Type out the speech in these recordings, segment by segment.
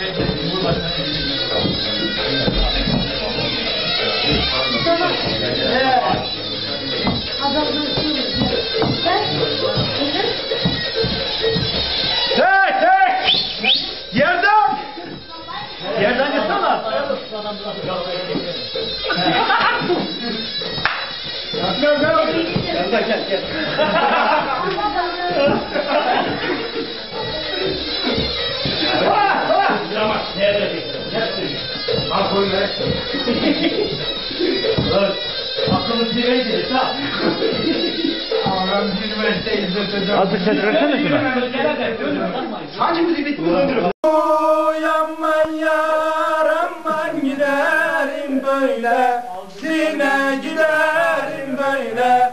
Tek tek! Yerden! Yerden yıksana! Gel gel gel Ver. Dur. Aklımız renkli. Tamam. Ağlam bir renkte izleteceğim. Az bir ses versene şuna. Hangi müzik bitti öldürürüm? Aman yar aman giderim böyle Sine giderim böyle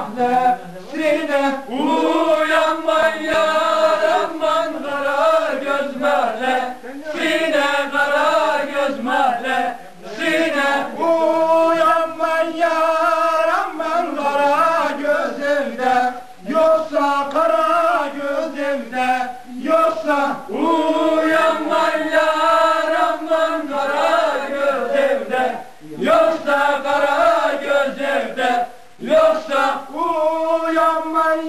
mahle Sine Uyanman yar aman kara göz mahle Sine kara göz mahle Sine Uyanman yar aman kara göz evde. Yoksa kara göz evde. Yoksa. Uyanman yar aman kara göz evde. Yoksa kara evde Yoksa uyanman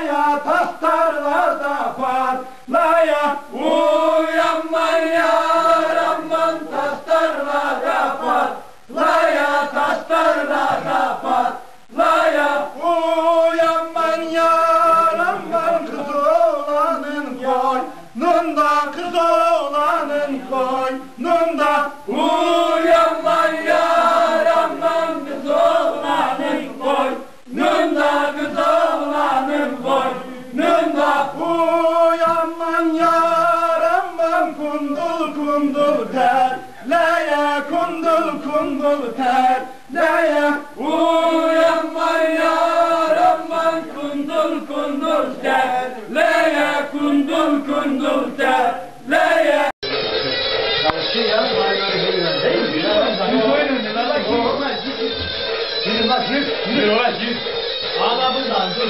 parlaya tas tarlada parlaya uyanman uyanman yar aman kundul kundul terleye kundul kundul terleye uyanman yar aman kundul kundul terleye kundul kundul Şey ya, değil mi? Yürü lan? Yürü yürü. Lan yürü. Ağla buradan dur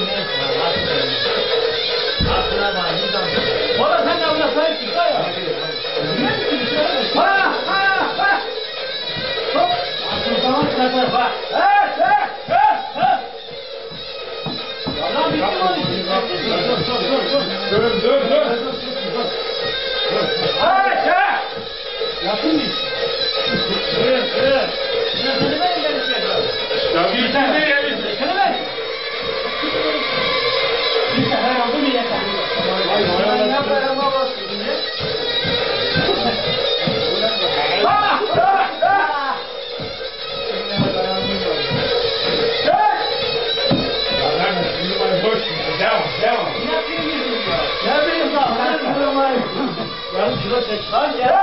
dur dur. Yeah.